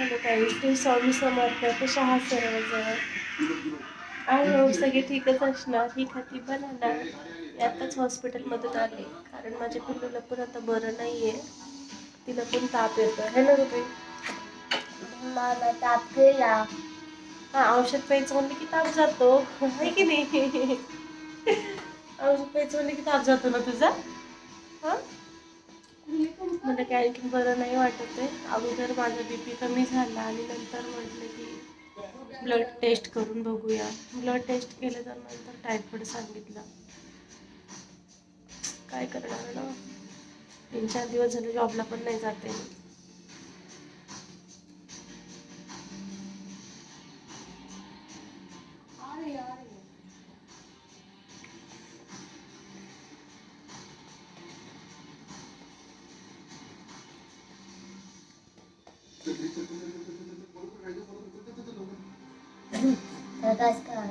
काही. श्री स्वामी समर्थ कशा आहात सर्वजण आहे हो सगळे ठीकच असणार. ही खाती बनाना मी आताच हॉस्पिटलमधून आले. कारण माझ्या पिल्लूला पण आता बरं नाही आहे तिला पण ताप येतो है ना रुपये मला ताप गेला हा औषध प्यायचं म्हणलं की ताप जातो. आहे की नाही? औषध प्यायचं म्हणलं की ताप जातो ना तुझा? हा? मला काय आणखी बरं नाही वाटत आहे. अगोदर माझा बी पी कमी झाला आणि नंतर म्हटलं की ब्लड टेस्ट करून बघूया. ब्लड टेस्ट केलं तर नंतर टायफॉईड सांगितलं. काय करणार ना? तीन चार दिवस झाले जॉबला पण नाही जाते प्रकाश काय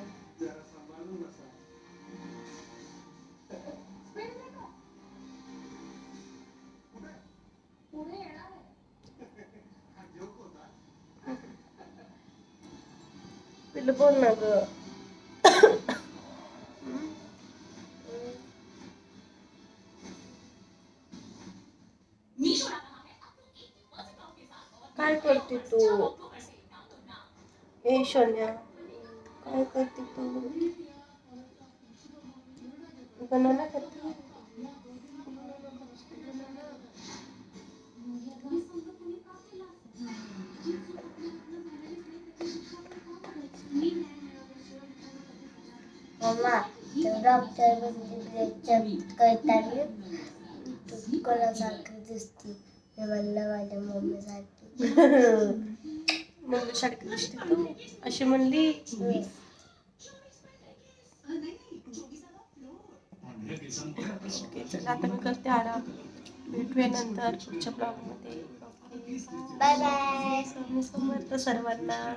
पिल्लू बोल ना गं. काय करते तू? हे शोन्या काय करते तू? बनाना खाते? मम्मा तर करताना तुला सारखं दिसते? मी माझ्या मम्मीसाठी मम्मी सारखी दिसते. तू अशी म्हणली आता मी करते आराम. भेटूया नंतर पुढच्या ब्लॉगमध्ये बाय बाय स्वामी समर्थ सर्वांना.